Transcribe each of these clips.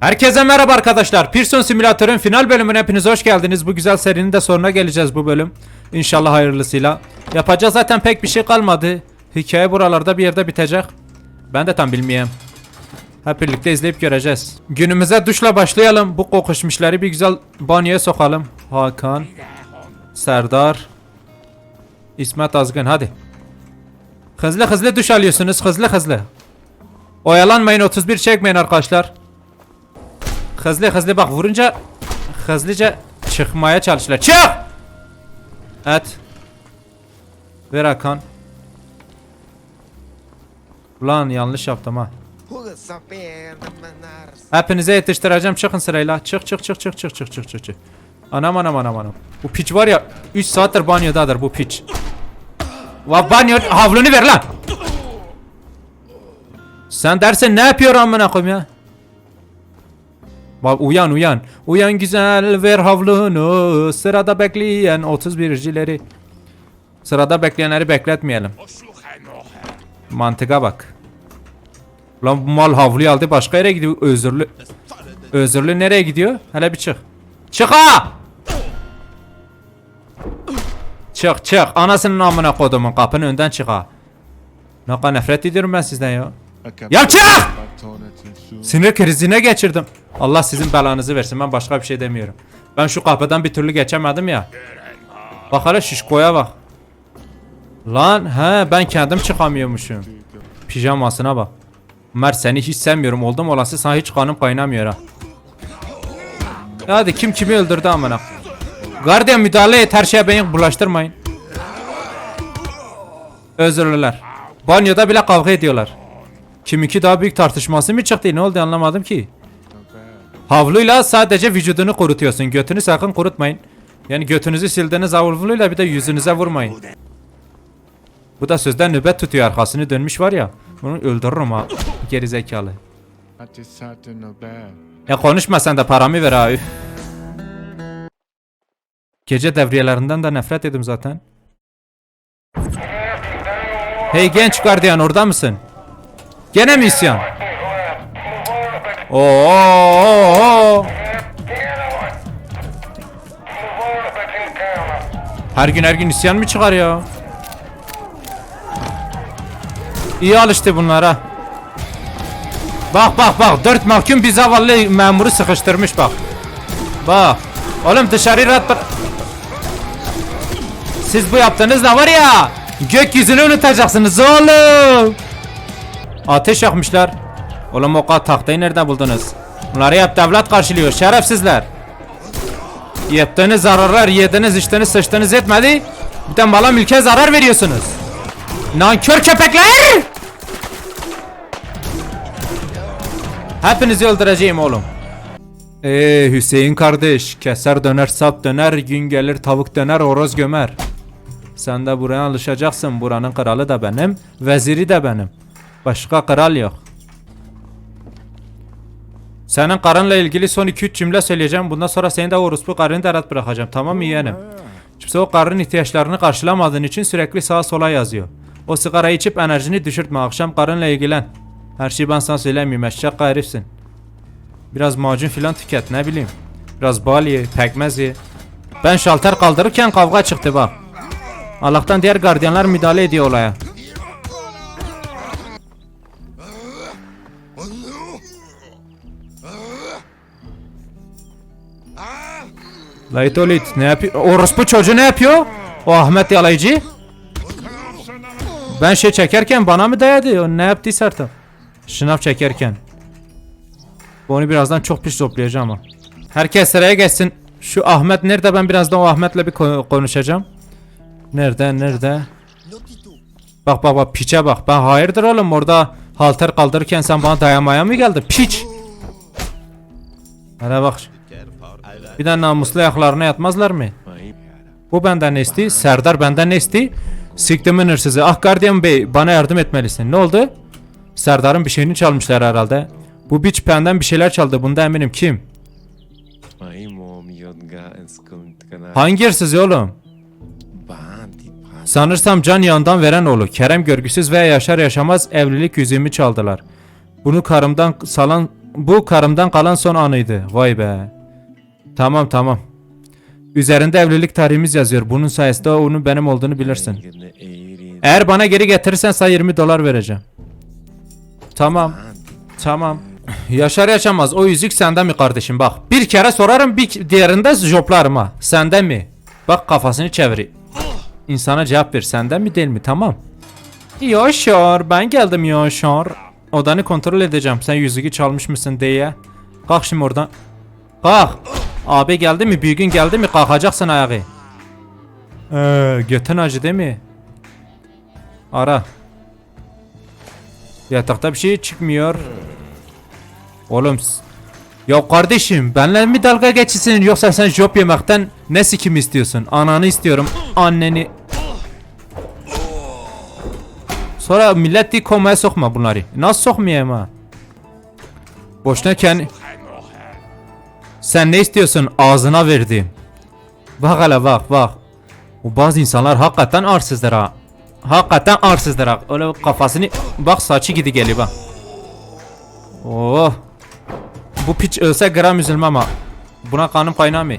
Herkese merhaba arkadaşlar. Pearson Simülatör'ün final bölümüne hepiniz hoş geldiniz. Bu güzel serinin de sonuna geleceğiz bu bölüm. İnşallah hayırlısıyla. Yapacağız zaten pek bir şey kalmadı. Hikaye buralarda bir yerde bitecek. Ben de tam bilmiyorum. Hep birlikte izleyip göreceğiz. Günümüze duşla başlayalım. Bu kokuşmuşları bir güzel banyoya sokalım. Hakan, Serdar, İsmet Azgın hadi. Hızlı hızlı duş alıyorsunuz hızlı hızlı. Oyalanmayın 31 çekmeyin arkadaşlar. Hızlı hızlı bak vurunca hızlıca çıkmaya çalışırlar. Çık! Evet. Ver Hakan. Ulan yanlış yaptım ha. Hepinize yetiştireceğim çıkın sırayla. Çık çık çık çık çık çık çık çık çık. Anam anam anam anam. Bu piç var ya 3 saattir banyodadır bu piç. Va banyo havlunu ver lan. Sen dersen ne yapıyor amına koyayım ya? Bak uyan uyan. Uyan güzel ver havlunu. Sırada bekleyen 31'cileri. Sırada bekleyenleri bekletmeyelim. Mantıka bak. Lan bu mal havluyu aldı başka yere gidiyor özürlü. Özürlü nereye gidiyor? Hele bir çık. Çık ha! Çık çık. Anasının amına kodumun kapının önden çık ha. Ne kadar nefret ediyorum ben sizden ya. Ya çık! Sinir krizine geçirdim. Allah sizin belanızı versin ben başka bir şey demiyorum. Ben şu kapıdan bir türlü geçemedim ya. Bak hele şişkoya bak. Lan he ben kendim çıkamıyormuşum. Pijamasına bak. Ömer seni hiç sevmiyorum oldum olası sana hiç kanım kaynamıyor ha. Hadi kim kimi öldürdü amına. Gardiyan müdahale et her şeye beni bulaştırmayın. Özürlüler. Banyoda bile kavga ediyorlar. Kiminki daha büyük tartışması mı çıktı ne oldu anlamadım ki. Havluyla sadece vücudunu kurutuyorsun. Götünü sakın kurutmayın. Yani götünüzü sildiğiniz havluyla bir de yüzünüze vurmayın. Bu da sözden nöbet tutuyor arkasını dönmüş var ya. Bunu öldürürüm ha. Gerizekalı. Ya konuşma sen de paramı ver üf. Gece devriyelerinden de nefret edim zaten. Hey genç gardiyan orada mısın? Gene mi isyan? Oo. Her gün her gün isyan mı çıkar ya? İyi alıştı bunlara. Bak bak bak dört mahkum bir zavallı memuru sıkıştırmış bak. Bak. Oğlum dışarı rahat bırak. Siz bu yaptığınızla var ya gökyüzünü unutacaksınız oğlum. Ateş yakmışlar. Oğlum o kadar tahtayı nereden buldunuz? Bunları hep devlet karşılıyor şerefsizler. Yaptığınız zararlar yediniz içtiniz sıçtınız etmedi. Bir de mala mülke zarar veriyorsunuz. Nankör köpekler! Hepinizi öldüreceğim oğlum. Eee Hüseyin kardeş, keser döner sap döner, gün gelir tavuk döner horoz gömer. Sen de buraya alışacaksın, buranın kralı da benim, veziri de benim. Başka kral yok. Senin karınla ilgili son 2-3 cümle söyleyeceğim. Bundan sonra seni de orospu karını da rahat bırakacağım. Tamam mı yeğenim? Kimse o karının ihtiyaçlarını karşılamadığın için sürekli sağa sola yazıyor. O sigarayı içip enerjini düşürtme. Akşam karınla ilgilen. Her şeyi ben sana söylemeyeyim. Eşek herifsin. Biraz macun filan tüket ne bileyim. Biraz bal ye, pekmez ye. Ben şalter kaldırırken kavga çıktı bak. Allah'tan diğer gardiyanlar müdahale ediyor olaya. Laytolit ne yapıyor? Orospu çocuğu ne yapıyor? O Ahmet yalayıcı. Ben şey çekerken bana mı dayadı? O ne yaptıysa artık. Şınav çekerken. Onu birazdan çok pis toplayacağım ama. Herkes sıraya geçsin. Şu Ahmet nerede? Ben birazdan o Ahmet'le bir ko- konuşacağım. Nerede? Nerede? Bak bak bak piçe bak. Ben hayırdır oğlum orada halter kaldırırken sen bana dayamaya mı geldin? Piç. Hele bak. Bir de namuslu ayaklarına yatmazlar mı? Bu benden ne isti? Serdar benden ne isti? Siktimin hırsızı. Ah gardiyan bey bana yardım etmelisin. Ne oldu? Serdar'ın bir şeyini çalmışlar herhalde. Bu biç benden bir şeyler çaldı. Bunda eminim. Kim? Hangi hırsız oğlum? Sanırsam can yandan veren oğlu. Kerem görgüsüz veya yaşar yaşamaz evlilik yüzüğümü çaldılar. Bunu karımdan salan bu karımdan kalan son anıydı. Vay be. Tamam tamam. Üzerinde evlilik tarihimiz yazıyor. Bunun sayesinde onun benim olduğunu bilirsin. Eğer bana geri getirirsen sana 20 dolar vereceğim. Tamam. Tamam. Yaşar yaşamaz. O yüzük senden mi kardeşim? Bak. Bir kere sorarım bir diğerinde joplarım ha. Senden mi? Bak kafasını çevir. İnsana cevap ver. Senden mi değil mi? Tamam. Yaşar. Ben geldim Yaşar. Odanı kontrol edeceğim. Sen yüzüğü çalmış mısın diye. Kalk şimdi oradan. Kalk. Abi geldi mi? Bir gün geldi mi? Kalkacaksın ayağı. Ee, götün acı değil mi? Ara. Yatakta bir şey çıkmıyor. Oğlum ya kardeşim benle mi dalga geçiyorsun yoksa sen job yemekten ne sikim istiyorsun? Ananı istiyorum. Anneni. Sonra millet dik komaya sokma bunları. Nasıl sokmayayım ha? Boşuna kendi... Sen ne istiyorsun ağzına verdiğim? Bak hele bak bak. Bu bazı insanlar hakikaten arsızdır ha. Hakikaten arsızdır ha. Öyle kafasını bak saçı gidi geliyor bak. Oh. Bu piç ölse gram üzülmem ama. Buna kanım kaynağı mı?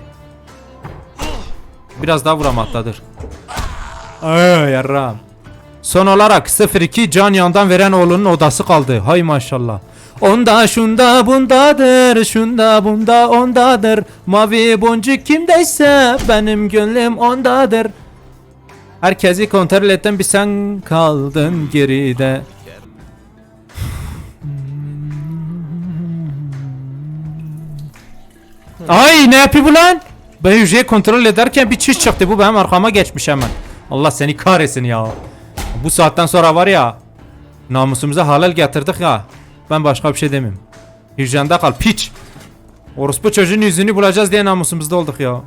Biraz daha vuramaktadır. Ay yarram. Son olarak 02 can yandan veren oğlunun odası kaldı. Hay maşallah. Onda şunda bundadır, şunda bunda ondadır. Mavi boncuk kimdeyse benim gönlüm ondadır. Herkesi kontrol ettim bir sen kaldın geride. Ay ne yapıyor bu lan? Ben hücreyi kontrol ederken bir çiş çıktı bu benim arkama geçmiş hemen. Allah seni kahretsin ya. Bu saatten sonra var ya namusumuza halal getirdik ya. Ben başka bir şey demeyeyim. Hücrende kal piç. Orospu çocuğun yüzünü bulacağız diye namusumuzda olduk ya.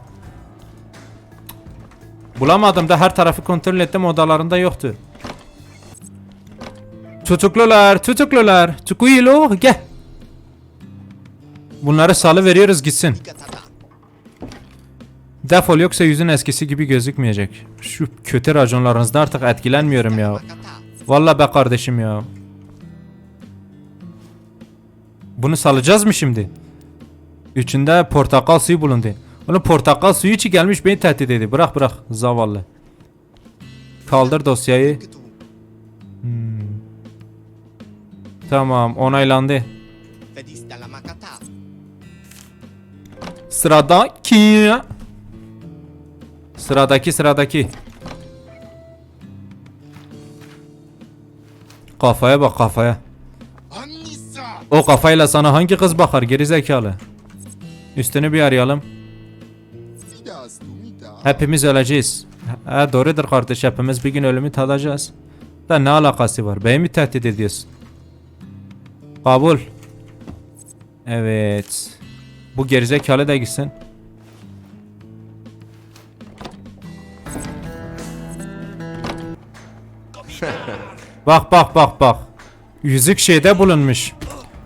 Bulamadım da her tarafı kontrol ettim odalarında yoktu. Tutuklular, tutuklular. Tukuylo gel. Bunları salı veriyoruz gitsin. Defol yoksa yüzün eskisi gibi gözükmeyecek. Şu kötü raconlarınızda artık etkilenmiyorum ya. Vallahi be kardeşim ya. Bunu salacağız mı şimdi? Üçünde portakal suyu bulundu. Oğlum portakal suyu içi gelmiş beni tehdit ediyor. Bırak bırak zavallı. Kaldır dosyayı. Hmm. Tamam onaylandı. Sıradaki. Sıradaki sıradaki. Kafaya bak kafaya. O kafayla sana hangi kız bakar geri zekalı? Üstünü bir arayalım. Hepimiz öleceğiz. He doğrudur kardeş hepimiz bir gün ölümü tadacağız. Da ne alakası var? Beni mi tehdit ediyorsun? Kabul. Evet. Bu gerizekalı da gitsin. bak bak bak bak. Yüzük şeyde bulunmuş.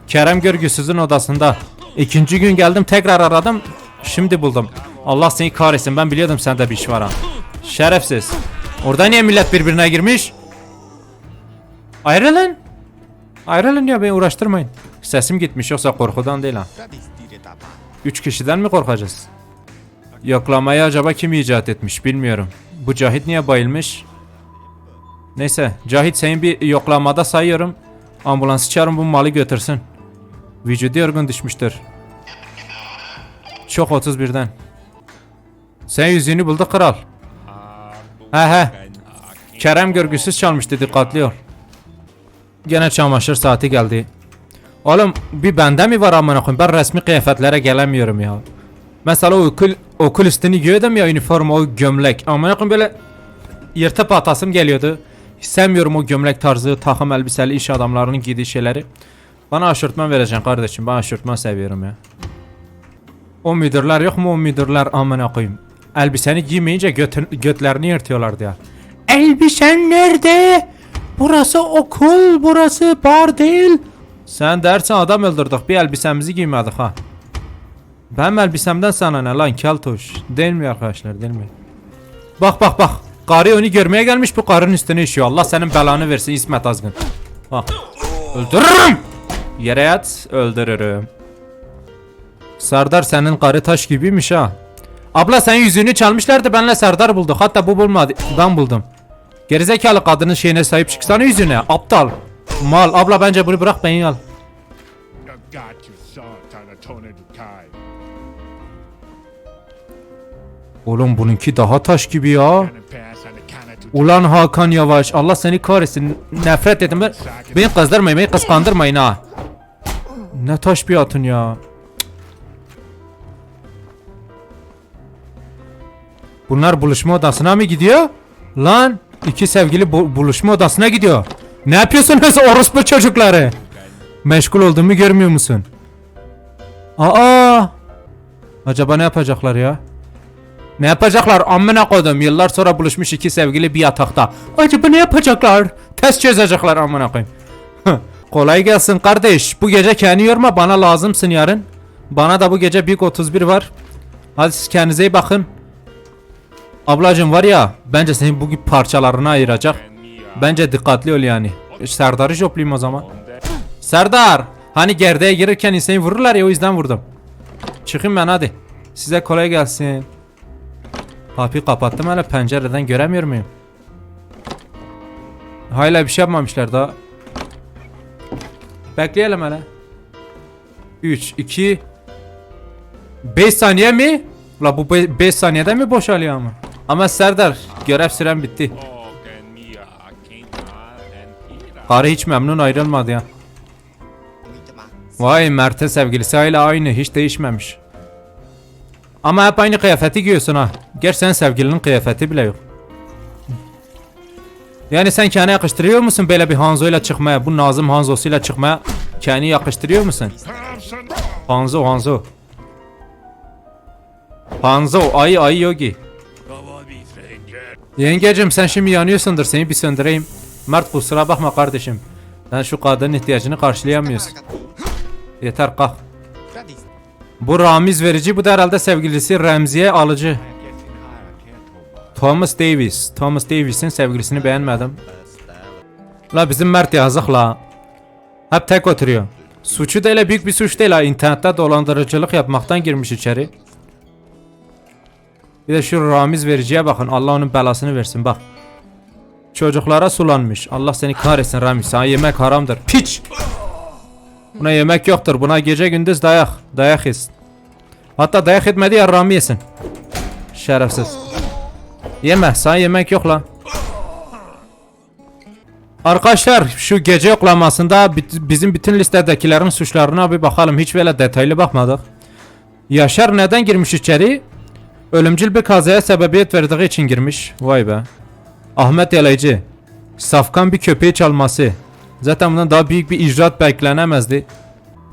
Kerem Görgüsüz'ün odasında. İkinci gün geldim tekrar aradım. Şimdi buldum. Allah seni kahretsin ben biliyordum sende bir iş var ha. Şerefsiz. Orada niye millet birbirine girmiş? Ayrılın. Ayrılın ya beni uğraştırmayın. Sesim gitmiş yoksa korkudan değil ha. Üç kişiden mi korkacağız? Yoklamayı acaba kim icat etmiş bilmiyorum. Bu Cahit niye bayılmış? Neyse Cahit seni bir yoklamada sayıyorum. Ambulansı çağırın bu malı götürsün. Vücudu yorgun düşmüştür. Çok 31'den. Sen yüzüğünü buldu kral. He he. Kerem görgüsüz çalmıştı dikkatli ol. Gene çamaşır saati geldi. Oğlum bir bende mi var amına koyayım? Ben resmi kıyafetlere gelemiyorum ya. Mesela o okul, okul üstünü giyiyordum ya üniforma o gömlek. Amına koyayım böyle yırtıp atasım geliyordu. Sevmiyorum o gömlek tarzı takım elbiseli iş adamlarının giydiği şeyleri. Bana aşırtman vereceksin kardeşim. Ben aşırtman seviyorum ya. O müdürler yok mu o müdürler amına koyayım. Elbiseni giymeyince götün, götlerini yırtıyorlardı ya. Elbisen nerede? Burası okul, burası bar değil. Sen dersen adam öldürdük bir elbisemizi giymedik ha. Benim elbisemden sana ne lan keltoş. Değil mi arkadaşlar değil mi? Bak bak bak. Karı onu görmeye gelmiş bu karının üstüne işiyor. Allah senin belanı versin İsmet Azgın. Bak. Öldürürüm. Yere yat öldürürüm. Serdar senin karı taş gibiymiş ha. Abla sen yüzüğünü çalmışlardı benle Serdar bulduk. Hatta bu bulmadı. Ben buldum. Gerizekalı kadının şeyine sahip çıksana yüzüne. Aptal. Mal. Abla bence bunu bırak beni al. Oğlum bununki daha taş gibi ya. Ulan Hakan Yavaş. Allah seni kahretsin. Nefret ettim ben. Beni kızdırmayın, beni kıskandırmayın ha. Ne taş bir atın ya. Bunlar buluşma odasına mı gidiyor? Lan iki sevgili bu- buluşma odasına gidiyor. Ne yapıyorsunuz orospu çocukları? Meşgul olduğumu görmüyor musun? Aa! Acaba ne yapacaklar ya? Ne yapacaklar? Amına koydum. Yıllar sonra buluşmuş iki sevgili bir yatakta. Acaba ne yapacaklar? Test çözecekler amına koyayım. Kolay gelsin kardeş. Bu gece kendi yorma bana lazımsın yarın. Bana da bu gece Big 31 var. Hadi siz kendinize iyi bakın. Ablacım var ya bence seni bugün parçalarına ayıracak. Bence dikkatli ol yani. Serdar'ı joplayayım o zaman. Serdar! Hani gerdeğe girirken insanı vururlar ya o yüzden vurdum. Çıkayım ben hadi. Size kolay gelsin. Kapıyı kapattım hala pencereden göremiyor muyum? Hala bir şey yapmamışlar daha. Bekleyelim hele. 3, 2 5 saniye mi? La bu 5 saniyede mi boşalıyor ama? Ama Serdar görev süren bitti. Karı hiç memnun ayrılmadı ya. Vay Mert'in sevgilisi hala aynı hiç değişmemiş. Ama hep aynı kıyafeti giyiyorsun ha. Gerçi senin sevgilinin kıyafeti bile yok. Yani sen kendine yakıştırıyor musun böyle bir Hanzo ile çıkmaya, bu Nazım Hanzo'suyla çıkmaya kendini yakıştırıyor musun? Hanzo Hanzo. Hanzo ayı ayı yogi. Yengecim sen şimdi yanıyorsundur seni bir söndüreyim. Mert kusura bakma kardeşim. Sen şu kadının ihtiyacını karşılayamıyorsun. Yeter kalk. Bu Ramiz verici bu da herhalde sevgilisi Remziye alıcı. Thomas Davis. Thomas Davis'in sevgilisini beğenmedim. La bizim Mert yazık la. Hep tek oturuyor. Suçu da öyle büyük bir suç değil ha. İnternette dolandırıcılık yapmaktan girmiş içeri. Bir de şu Ramiz vericiye bakın. Allah onun belasını versin bak. Çocuklara sulanmış. Allah seni kahretsin Ramiz. Sana yemek haramdır. Piç! Buna yemek yoktur. Buna gece gündüz dayak. Dayak yesin. Hatta dayak etmedi ya Rami. Şerefsiz. Yeme. Sana yemek yok la. Arkadaşlar şu gece yoklamasında bizim bütün listedekilerin suçlarına bir bakalım. Hiç böyle detaylı bakmadık. Yaşar neden girmiş içeri? Ölümcül bir kazaya sebebiyet verdiği için girmiş. Vay be. Ahmet Yalaycı. Safkan bir köpeği çalması. Zaten bundan daha büyük bir icraat beklenemezdi.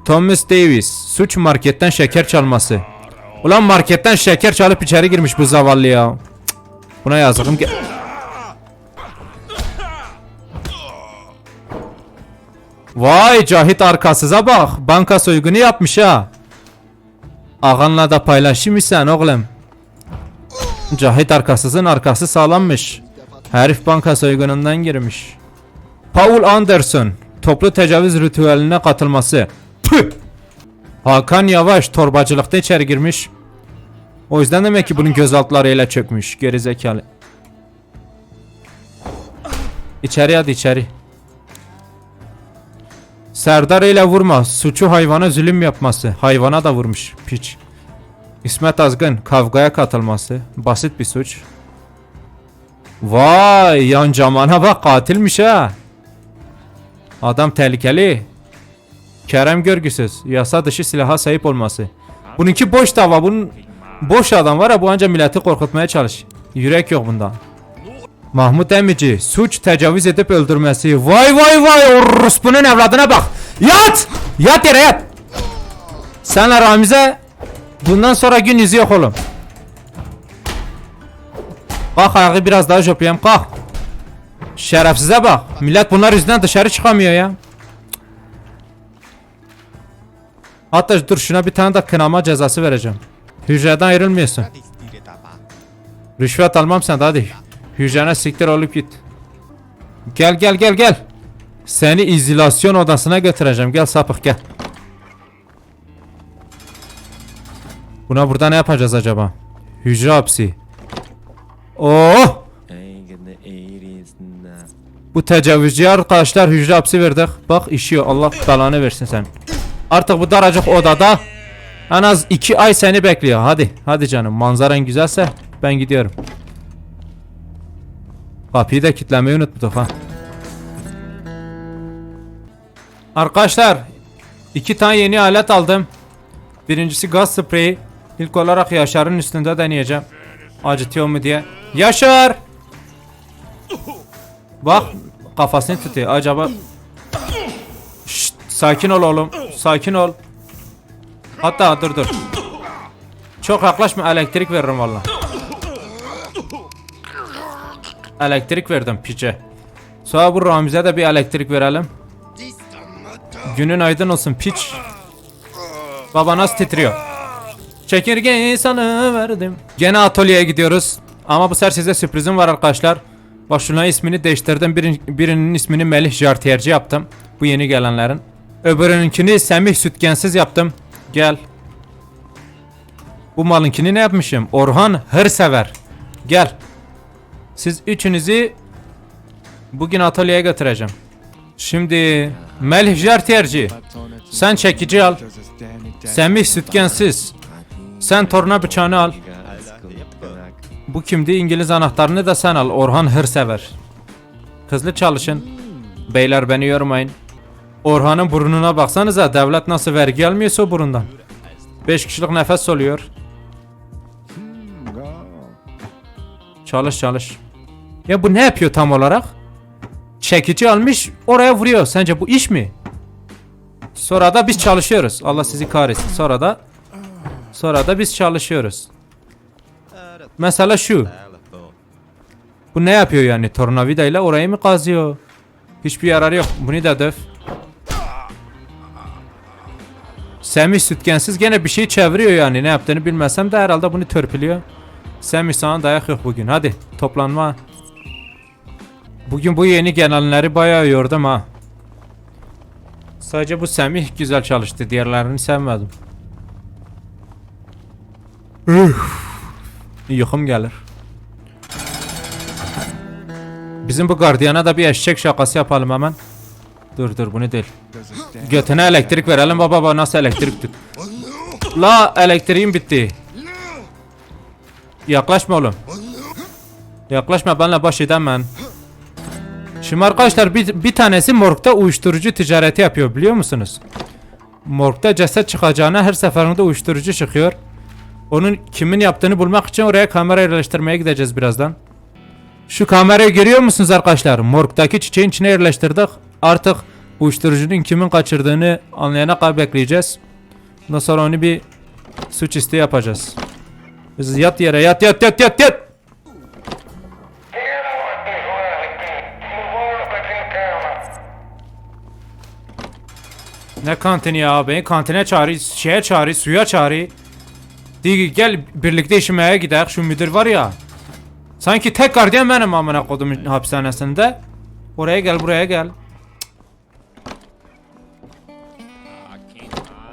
Thomas Davis. Suç marketten şeker çalması. Ulan marketten şeker çalıp içeri girmiş bu zavallı ya. Buna yazıkım ki. Vay Cahit arkasıza bak. Banka soygunu yapmış ha. Ağanla da paylaşayım sen oğlum. Cahit arkasızın arkası sağlammış. Herif banka soygunundan girmiş. Paul Anderson toplu tecavüz ritüeline katılması. Püh! Hakan Yavaş torbacılıkta içeri girmiş. O yüzden demek ki bunun gözaltıları ele çökmüş. Gerizekalı. İçeri hadi içeri. Serdar ile vurma. Suçu hayvana zulüm yapması. Hayvana da vurmuş. Piç. İsmet Azgın kavgaya katılması. Basit bir suç. Vay yan camana bak katilmiş ha. Adam tehlikeli. Kerem görgüsüz. Yasa dışı silaha sahip olması. Bununki boş dava. Bunun boş adam var ya bu anca milleti korkutmaya çalış. Yürek yok bunda. Mahmut Emici suç tecavüz edip öldürmesi. Vay vay vay orospunun evladına bak. Yat! Yat yere yat. Senle Ramize bundan sonra gün yüzü yok oğlum. Kalk ayağı biraz daha joplayayım kalk. Şerefsize bak. Millet bunlar yüzünden dışarı çıkamıyor ya. Hatta dur şuna bir tane de kınama cezası vereceğim. Hücreden ayrılmıyorsun. Rüşvet almam sen hadi. Hücrene siktir olup git. Gel gel gel gel. Seni izolasyon odasına götüreceğim. Gel sapık gel. Buna burada ne yapacağız acaba? Hücre hapsi. Oh! Bu tecavüzcü arkadaşlar hücre hapsi verdik. Bak işiyor. Allah belanı versin sen. Artık bu daracık odada en az 2 ay seni bekliyor. Hadi. Hadi canım. Manzaran güzelse ben gidiyorum. Kapıyı da kilitlemeyi unutmadık ha. Arkadaşlar iki tane yeni alet aldım. Birincisi gaz spreyi. İlk olarak Yaşar'ın üstünde deneyeceğim. Acıtıyor mu diye. Yaşar! Bak kafasını tutuyor. Acaba Şşt, sakin ol oğlum. Sakin ol. Hatta dur dur. Çok yaklaşma elektrik veririm valla. Elektrik verdim piçe. Sonra bu Ramiz'e de bir elektrik verelim. Günün aydın olsun piç. Baba nasıl titriyor? Çekirgeyi sana verdim. Gene atölyeye gidiyoruz. Ama bu sefer size sürprizim var arkadaşlar. Bak şuna ismini değiştirdim. Birin, birinin ismini Melih Jartiyerci yaptım. Bu yeni gelenlerin. Öbürününkini Semih Sütgensiz yaptım. Gel. Bu malınkini ne yapmışım? Orhan Hırsever. Gel. Siz üçünüzü bugün atölyeye götüreceğim. Şimdi Melih Jartiyerci. Sen çekici al. Semih Sütgensiz. Sen torna bıçağını al. Bu kimdi? İngiliz anahtarını da sen al. Orhan Hırsever. Hızlı çalışın. Beyler beni yormayın. Orhan'ın burnuna baksanıza devlet nasıl vergi almıyorsa o burundan. 5 kişilik nefes oluyor. Çalış çalış. Ya bu ne yapıyor tam olarak? Çekici almış oraya vuruyor. Sence bu iş mi? Sonra da biz çalışıyoruz. Allah sizi kahretsin. Sonra da sonra da biz çalışıyoruz. Mesela şu. Bu ne yapıyor yani? Tornavida ile orayı mı kazıyor? Hiçbir yararı yok. Bunu da döv. Semih sütgensiz gene bir şey çeviriyor yani. Ne yaptığını bilmesem de herhalde bunu törpülüyor. Semih sana dayak yok bugün. Hadi toplanma. Bugün bu yeni gelenleri bayağı yordum ha. Sadece bu Semih güzel çalıştı. Diğerlerini sevmedim. Üf. Yukum gelir. Bizim bu gardiyana da bir eşek şakası yapalım hemen. Dur dur bunu değil. Götüne elektrik verelim baba baba nasıl elektrik tut. La elektriğim bitti. Yaklaşma oğlum. Yaklaşma benimle baş edemem. Şimdi arkadaşlar bir, bir tanesi morgda uyuşturucu ticareti yapıyor biliyor musunuz? Morgda ceset çıkacağına her seferinde uyuşturucu çıkıyor. Onun kimin yaptığını bulmak için oraya kamera yerleştirmeye gideceğiz birazdan. Şu kamerayı görüyor musunuz arkadaşlar? Morgdaki çiçeğin içine yerleştirdik. Artık uyuşturucunun kimin kaçırdığını anlayana kadar bekleyeceğiz. Ondan sonra onu bir suçüstü yapacağız. Biz yat yere yat yat yat yat yat. Ne kantini ya? Beni kantine çağırıyor, şeye çağırıyor, suya çağırıyor. Diyor ki gel birlikte işimeye gidelim. Şu müdür var ya. Sanki tek gardiyan benim amına kodumun hapishanesinde. Oraya gel, buraya gel.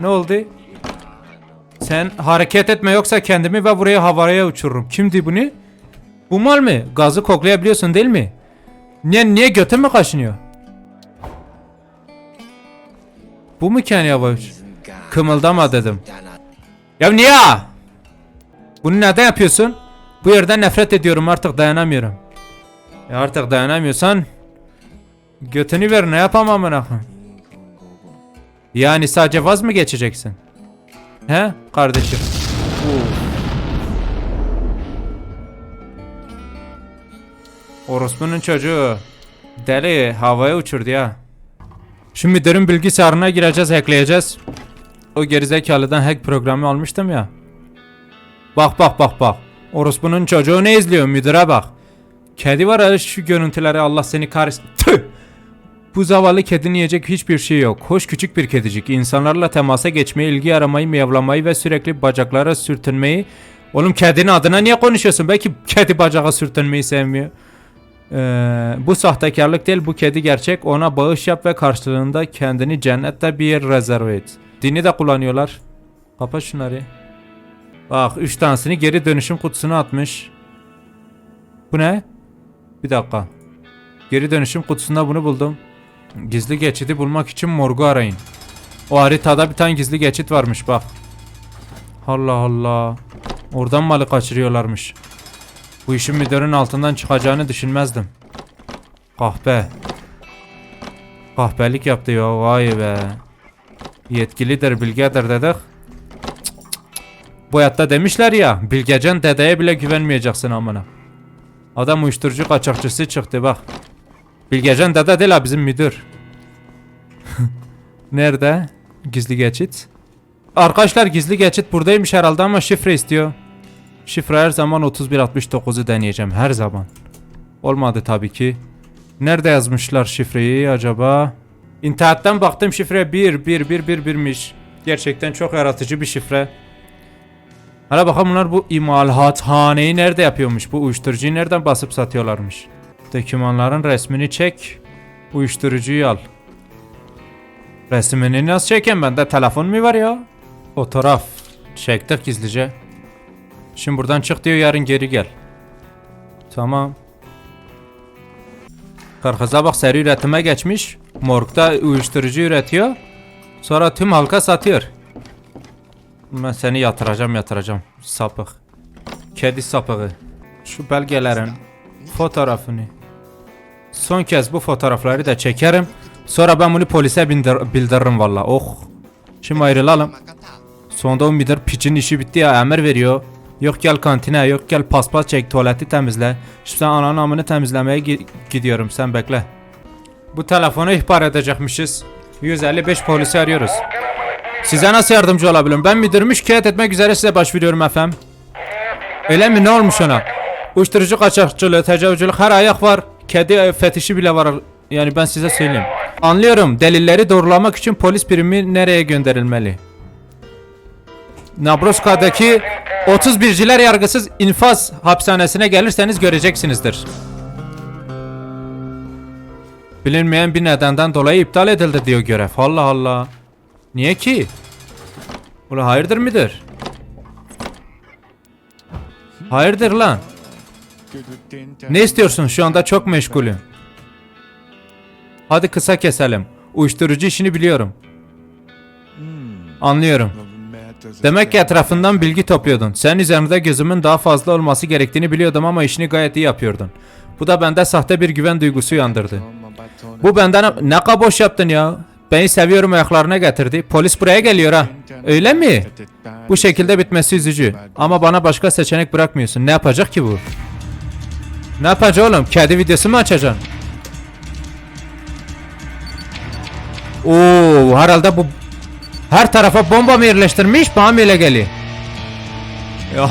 Ne oldu? Sen hareket etme yoksa kendimi ve burayı havaya uçururum. Kimdi bunu? Bu mal mı? Gazı koklayabiliyorsun değil mi? Niye niye götün mü kaşınıyor? Bu mu kendi havaya uç- Kımıldama dedim. Ya niye? Bunu neden yapıyorsun? Bu yerden nefret ediyorum artık dayanamıyorum. Ya artık dayanamıyorsan götünü ver ne yapamam amına koyayım? Yani sadece vaz mı geçeceksin? He kardeşim? Orospu'nun çocuğu deli havaya uçurdu ya. Şimdi müdürün bilgisayarına gireceğiz, hackleyeceğiz. O gerizekalıdan hack programı almıştım ya. Bak bak bak bak. Orospu'nun çocuğu ne izliyor müdüre bak. Kedi var ya şu görüntüleri Allah seni kahretsin. Tüh! Bu zavallı kedinin yiyecek hiçbir şey yok. Hoş küçük bir kedicik. İnsanlarla temasa geçmeyi, ilgi aramayı, miyavlamayı ve sürekli bacaklara sürtünmeyi. Oğlum kedinin adına niye konuşuyorsun? Belki kedi bacağa sürtünmeyi sevmiyor. Ee, bu sahtekarlık değil bu kedi gerçek. Ona bağış yap ve karşılığında kendini cennette bir yer rezerve et. Dini de kullanıyorlar. Kapat şunları. Bak 3 tanesini geri dönüşüm kutusuna atmış. Bu ne? Bir dakika. Geri dönüşüm kutusunda bunu buldum. Gizli geçidi bulmak için morgu arayın. O haritada bir tane gizli geçit varmış bak. Allah Allah. Oradan malı kaçırıyorlarmış. Bu işin müdürün altından çıkacağını düşünmezdim. Kahpe. Kahpelik yaptı ya vay be. Yetkilidir bilgedir dedik. Bu hayatta demişler ya Bilgecan dedeye bile güvenmeyeceksin amına. Adam uyuşturucu kaçakçısı çıktı bak. Bilgecan dede değil ha bizim müdür. Nerede? Gizli geçit. Arkadaşlar gizli geçit buradaymış herhalde ama şifre istiyor. Şifre her zaman 3169'u deneyeceğim her zaman. Olmadı tabii ki. Nerede yazmışlar şifreyi acaba? İnternetten baktım şifre 1 1 1 1 1'miş. Gerçekten çok yaratıcı bir şifre. Hala bakalım bunlar bu imalathaneyi nerede yapıyormuş? Bu uyuşturucuyu nereden basıp satıyorlarmış? Dokümanların resmini çek. Uyuşturucuyu al. Resmini nasıl çekeyim bende telefon mu var ya? Fotoğraf. Çektik gizlice. Şimdi buradan çık diyor yarın geri gel. Tamam. Karkaza bak seri üretime geçmiş. Morgda uyuşturucu üretiyor. Sonra tüm halka satıyor. Ben seni yatıracağım yatıracağım. Sapık. Kedi sapığı. Şu belgelerin fotoğrafını. Son kez bu fotoğrafları da çekerim. Sonra ben bunu polise bindir- bildiririm valla. Oh. Şimdi ayrılalım. Sonunda o müdür piçin işi bitti ya emir veriyor. Yok gel kantine, yok gel paspas çek, tuvaleti temizle. Şimdi sen ananın amını temizlemeye gi- gidiyorum sen bekle. Bu telefonu ihbar edecekmişiz. 155 polisi arıyoruz. Size nasıl yardımcı olabilirim? Ben müdürümü şikayet etmek üzere size başvuruyorum efendim. Öyle mi? Ne olmuş ona? Uyuşturucu kaçakçılığı, tecavüzcülük her ayak var. Kedi fetişi bile var. Yani ben size söyleyeyim. Anlıyorum. Delilleri doğrulamak için polis birimi nereye gönderilmeli? Nabruska'daki 31'ciler yargısız infaz hapishanesine gelirseniz göreceksinizdir. Bilinmeyen bir nedenden dolayı iptal edildi diyor görev. Allah Allah. Niye ki? Ula hayırdır mıdır? Hayırdır lan? Ne istiyorsun? Şu anda çok meşgulüm. Hadi kısa keselim. Uyuşturucu işini biliyorum. Anlıyorum. Demek ki etrafından bilgi topluyordun. Senin üzerinde gözümün daha fazla olması gerektiğini biliyordum ama işini gayet iyi yapıyordun. Bu da bende sahte bir güven duygusu uyandırdı. Bu benden ne kaboş yaptın ya? Beni seviyorum ayaklarına getirdi. Polis buraya geliyor ha. Öyle mi? Bu şekilde bitmesi üzücü. Ama bana başka seçenek bırakmıyorsun. Ne yapacak ki bu? Ne yapacak oğlum? Kedi videosu mu açacaksın? Oo, herhalde bu her tarafa bomba mı yerleştirmiş? Bana mı öyle geliyor? Ya.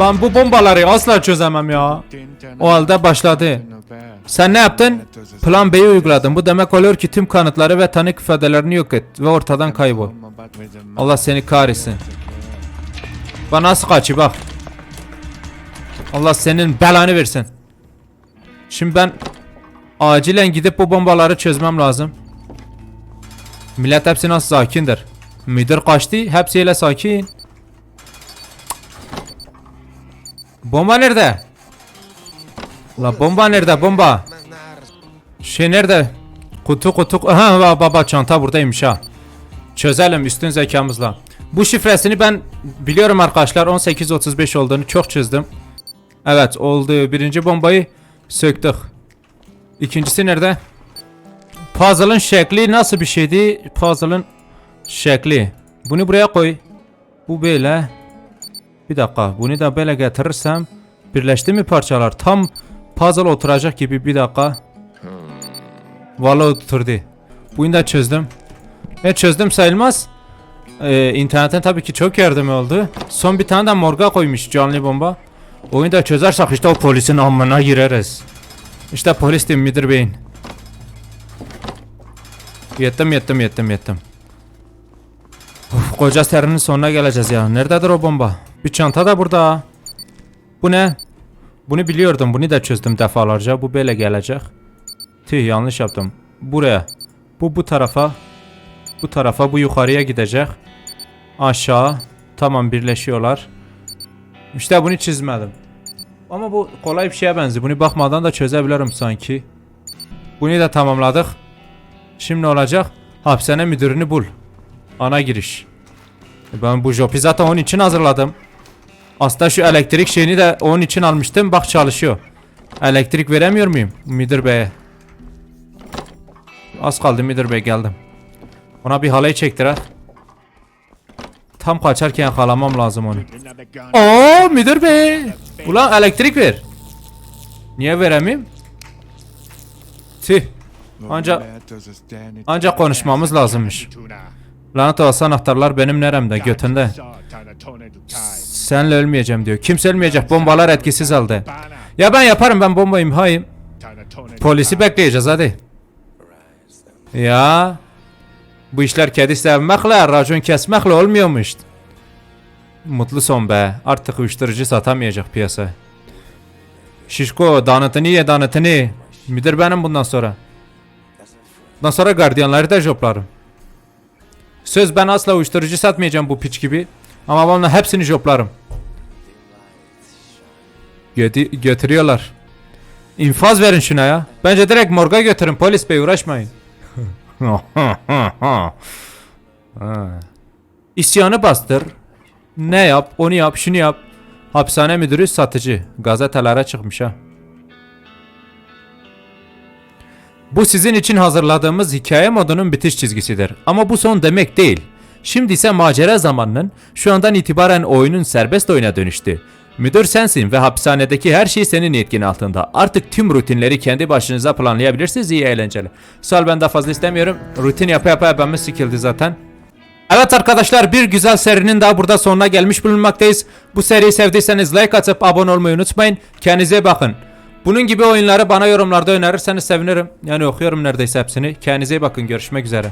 Ben bu bombaları asla çözemem ya. O halde başladı. Sen ne yaptın? Plan B'yi uyguladın. Bu demek oluyor ki tüm kanıtları ve tanık ifadelerini yok et ve ortadan kaybol. Allah seni kahretsin. Bana nasıl kaçıyor bak. Allah senin belanı versin. Şimdi ben acilen gidip bu bombaları çözmem lazım. Millet hepsi nasıl sakindir. Müdür kaçtı, hepsiyle sakin. Bomba nerede? La bomba nerede bomba? Şey nerede? Kutu kutu. Aha ba- baba çanta buradaymış ha. Çözelim üstün zekamızla. Bu şifresini ben biliyorum arkadaşlar 1835 olduğunu çok çözdüm. Evet oldu. Birinci bombayı söktük. İkincisi nerede? Puzzle'ın şekli nasıl bir şeydi? Puzzle'ın şekli. Bunu buraya koy. Bu böyle. Bir dakika. Bunu da böyle getirirsem birleşti mi parçalar? Tam puzzle oturacak gibi bir dakika. Vallahi oturdu. Bunu da çözdüm. E çözdüm sayılmaz. Ee, internetten tabii ki çok yardım oldu. Son bir tane de morga koymuş canlı bomba. Oyunu da çözersek işte o polisin amına gireriz. İşte polis değil müdür beyin. Yettim yettim yettim yettim. Of, koca serinin sonuna geleceğiz ya. Nerededir o bomba? Bir çanta da burada. Bu ne? Bunu biliyordum. Bunu da çözdüm defalarca. Bu böyle gelecek. Tüh yanlış yaptım. Buraya. Bu bu tarafa. Bu tarafa. Bu yukarıya gidecek. Aşağı. Tamam birleşiyorlar. İşte bunu çizmedim. Ama bu kolay bir şeye benziyor. Bunu bakmadan da çözebilirim sanki. Bunu da tamamladık. Şimdi olacak? Hapishane müdürünü bul. Ana giriş. Ben bu jopi zaten onun için hazırladım. Aslında şu elektrik şeyini de onun için almıştım. Bak çalışıyor. Elektrik veremiyor muyum müdür beye? Az kaldı müdür bey geldim. Ona bir halayı çektirek. Tam kaçarken yakalamam lazım onu. Oo müdür bey. Ulan elektrik ver. Niye veremeyim? Tüh. Ancak ancak konuşmamız lazımmış. Lanet olası anahtarlar benim neremde götünde. Senle ölmeyeceğim diyor. Kimse ölmeyecek. Bombalar etkisiz aldı. Ya ben yaparım ben bomba imhayım. Polisi bekleyeceğiz hadi. Ya. Bu işler kedi sevmekle, racon kesmekle olmuyormuş. Mutlu son be. Artık uyuşturucu satamayacak piyasa. Şişko danıtını ye danıtını. Müdür benim bundan sonra. Bundan sonra gardiyanları da joplarım. Söz ben asla uyuşturucu satmayacağım bu piç gibi. Ama bana hepsini joplarım. Götü- götürüyorlar. İnfaz verin şuna ya. Bence direkt morga götürün polis bey uğraşmayın. İsyanı bastır. Ne yap, onu yap, şunu yap. Hapishane müdürü satıcı. Gazetelere çıkmış ha. Bu sizin için hazırladığımız hikaye modunun bitiş çizgisidir. Ama bu son demek değil. Şimdi ise macera zamanının şu andan itibaren oyunun serbest oyuna dönüştü. Müdür sensin ve hapishanedeki her şey senin yetkin altında. Artık tüm rutinleri kendi başınıza planlayabilirsiniz. İyi eğlenceli. Sal ben daha fazla istemiyorum. Rutin yapa yapa yapamız sikildi zaten. Evet arkadaşlar bir güzel serinin daha burada sonuna gelmiş bulunmaktayız. Bu seriyi sevdiyseniz like atıp abone olmayı unutmayın. Kendinize bakın. Bunun gibi oyunları bana yorumlarda önerirseniz sevinirim. Yani okuyorum neredeyse hepsini. Kendinize bakın. Görüşmek üzere.